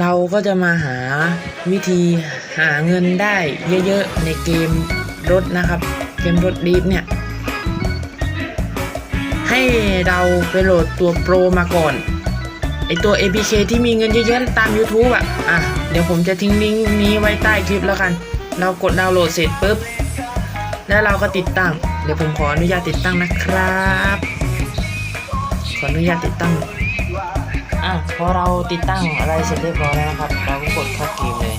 เราก็จะมาหาวิธีหาเงินได้เยอะๆในเกมรถนะครับ เกมรถดีฟเนี่ย ให้เราไปโหลดตัวโปรมาก่อนไอตัว APK ที่มีเงินเยอะๆตาม YouTube อะ อะ เดี๋ยวผมจะทิ้งลิงก์นี้ไว้ใต้คลิปแล้วกัน เรากดดาวน์โหลดเสร็จปุ๊บ แล้วเราก็ติดตั้ง เดี๋ยวผมขออนุญาตติดตั้งนะครับ ขออนุญาตติดตั้ง อะพอเราติดตั้งอะไรเสร็จเรียบร้อยแล้วนะครับ เราก็กดเข้าเกมเลย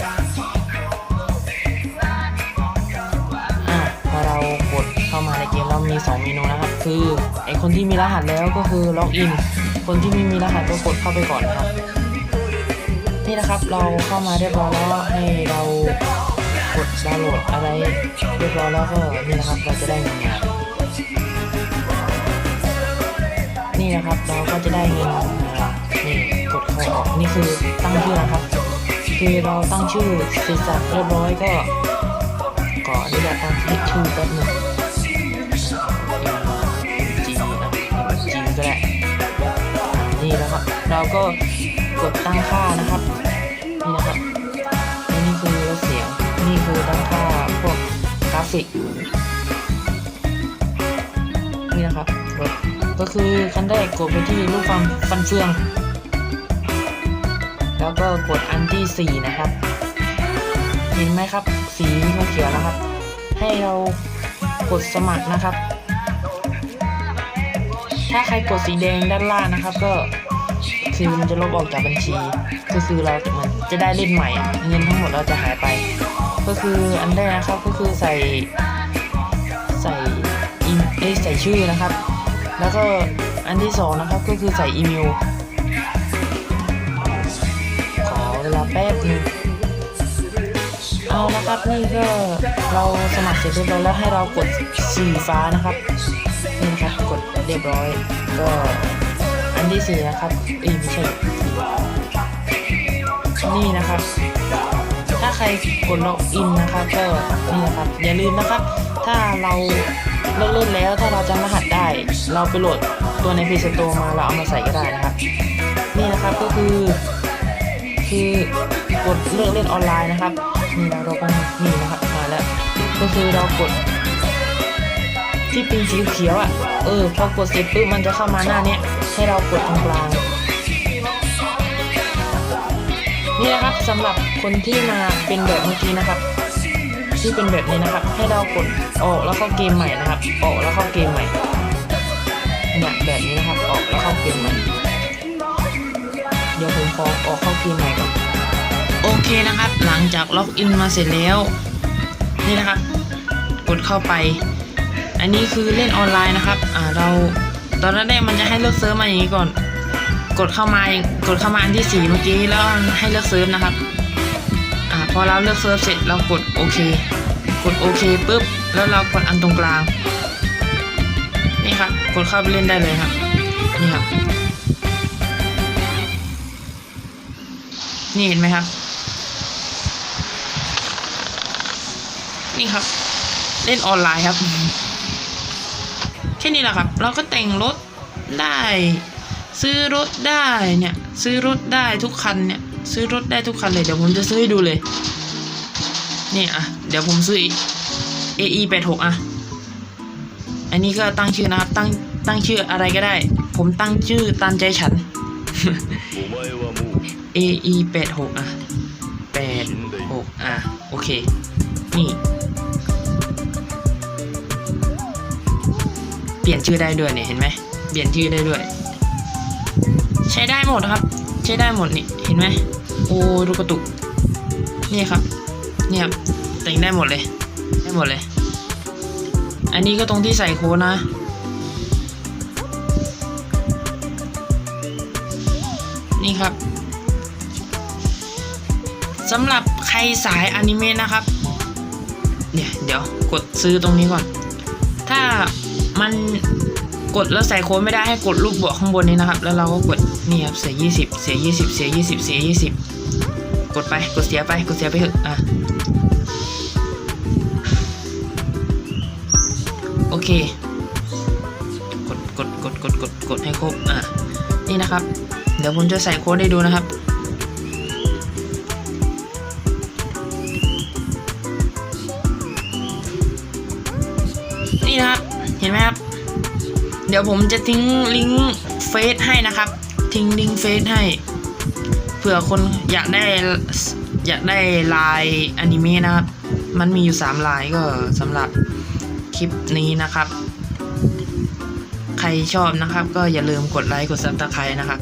อะพอเรากดเข้ามาในเกมเรามี 2 เมนูนะครับ คือไอคนที่มีรหัสแล้วก็คือล็อกอิน คนที่ไม่มีรหัสก็กดเข้าไปก่อนนะครับ นี่นะครับเราเข้ามาเรียบร้อยแล้วให้เรากดดาวน์โหลดอะไรเรียบร้อยแล้วก็นี่นะครับเราจะได้เงินมานี่นะครับเราก็จะได้เงิน กดเข้าออกนี่คือตั้งชื่อนะครับ คือเราตั้งชื่อเสร็จสับเรียบร้อยก็ขออนุญาตตั้งชื่อแป๊บหนึงจีนะจีก็ได้นี่นะครับ เราก็กดตั้งค่านะครับ นี่นะครับนี่คือลดเสียงนี่คือตั้งค่าพวกกราฟิกนี่นะครับก็คือขั้นแรกกดไปที่รูปฟันฟันเฟือง แล้วก็กดอันที่ 4 นะครับ เห็นไหมครับ สีมันเขียวนะครับ ให้เรากดสมัครนะครับ ถ้าใครกดสีแดงด้านล่างนะครับ ก็คือมันจะลบออกจากบัญชี ก็คือเราจะมันจะได้เล่นใหม่ เงินทั้งหมดเราจะหายไป ก็คืออันแรกนะครับก็คือใส่ใส่อีเอยใส่ชื่อนะครับ แล้วก็อันที่สองนะครับก็คือใส่อีเมล นะครับนี่ก็เราสมัครเสร็จเรียบร้อยแล้วให้เรากดสีฟ้านะครับนี่ครับกดเรียบร้อย ก็อันที่สี่นะครับอ้ยไม่ใช่นี่นะครับ ถ้าใครกดล็อกอินนะครับก็นี่นะครับอย่าลืมนะครับ ถ้าเราเลิกเล่นแล้วถ้าเราจำรหัสได้ เราไปโหลดตัวใน Play Store มาเราเอามาใส่ก็ได้นะครับ นี่นะครับก็คือ คือกดเลิกเล่นออนไลน์นะครับ นี่นะเราก็นี่นะครับมาแล้ว ก็คือเรากด ที่เป็นสีเขียวอะ เออ พอกดเสร็จปุ๊บมันจะเข้ามาหน้าเนี้ย ให้เรากดตรงกลางนี่นะครับสำหรับคนที่มาเป็นแบบเมื่อกี้นะครับ ที่เป็นแบบนี้นะครับ ให้เรากดออกแล้วเข้าเกมใหม่นะครับ ออกแล้วเข้าเกมใหม่เนี่ยแบบนี้นะครับ ออกแล้วเข้าเกมใหม่ เดี๋ยวผมขอออกเข้าเกมใหม่ก่อน โอเคนะครับ หลังจากล็อกอินมาเสร็จแล้ว นี่นะครับ กดเข้าไป อันนี้คือเล่นออนไลน์นะครับอ่าเราตอนแรกมันจะให้เลือกเซิร์ฟมาอย่างนี้ก่อน กดเข้ามากดเข้ามาอันที่สี่เมื่อกี้แล้วให้เลือกเซิร์ฟนะครับอ่าพอเราเลือกเซิร์ฟเสร็จเรากดโอเค กดโอเคปุ๊บแล้วเรากดอันตรงกลางนี่ครับกดเข้าไปเล่นได้เลยครับนี่ครับนี่เห็นไหมครับ นี่ครับ เล่นออนไลน์ครับ แค่นี้แหละครับ เราก็แต่งรถได้ ซื้อรถได้เนี่ย ซื้อรถได้ทุกคันเนี่ย ซื้อรถได้ทุกคันเลย เดี๋ยวผมจะซื้อให้ดูเลย นี่อะ เดี๋ยวผมซื้อ AE 8 6อะ อันนี้ก็ตั้งชื่อนะครับ ตั้งตั้งชื่ออะไรก็ได้ ผมตั้งชื่อตามใจฉัน AE 8 6อะ8 6อะ โอเค นี่ เปลี่ยนชื่อได้ด้วยเนี่ยเห็นไหมเปลี่ยนชื่อได้ด้วย ใช้ได้หมดครับ ใช้ได้หมดนี่เห็นไหมโอ้ดูกระตุกนี่ครับเนี่ยครับแต่งได้หมดเลย ได้หมดเลย อันนี้ก็ตรงที่ใส่โค้ดนะนี่ครับสำหรับใครสายอนิเมะนะครับ เนี่ย เดี๋ยวกดซื้อตรงนี้ก่อน ถ้า มันกดแล้วใส่โค้ดไม่ได้ให้กดรูปบวกข้างบนนี้นะครับ แล้วเราก็กดนี่ครับเสียยี่สิบเสียยี่สิบเสียยี่สิบเสียยี่สิบกดไปกดเสียไปกดเสียไปเถอะอะโอเค กดกดกดกดกดกดให้ครบอะนี่นะครับ เดี๋ยวผมจะใส่โค้ดให้ดูนะครับ นี่ครับ เห็นไหมครับ เดี๋ยวผมจะทิ้งลิงก์เฟซให้นะครับ ทิ้งลิงก์เฟซให้ เผื่อคนอยากได้อยากได้ลายอนิเมะนะครับ มันมีอยู่3ลายก็สำหรับคลิปนี้นะครับ ใครชอบนะครับ ก็อย่าลืมกดไลค์กดซับสไครต์นะครับ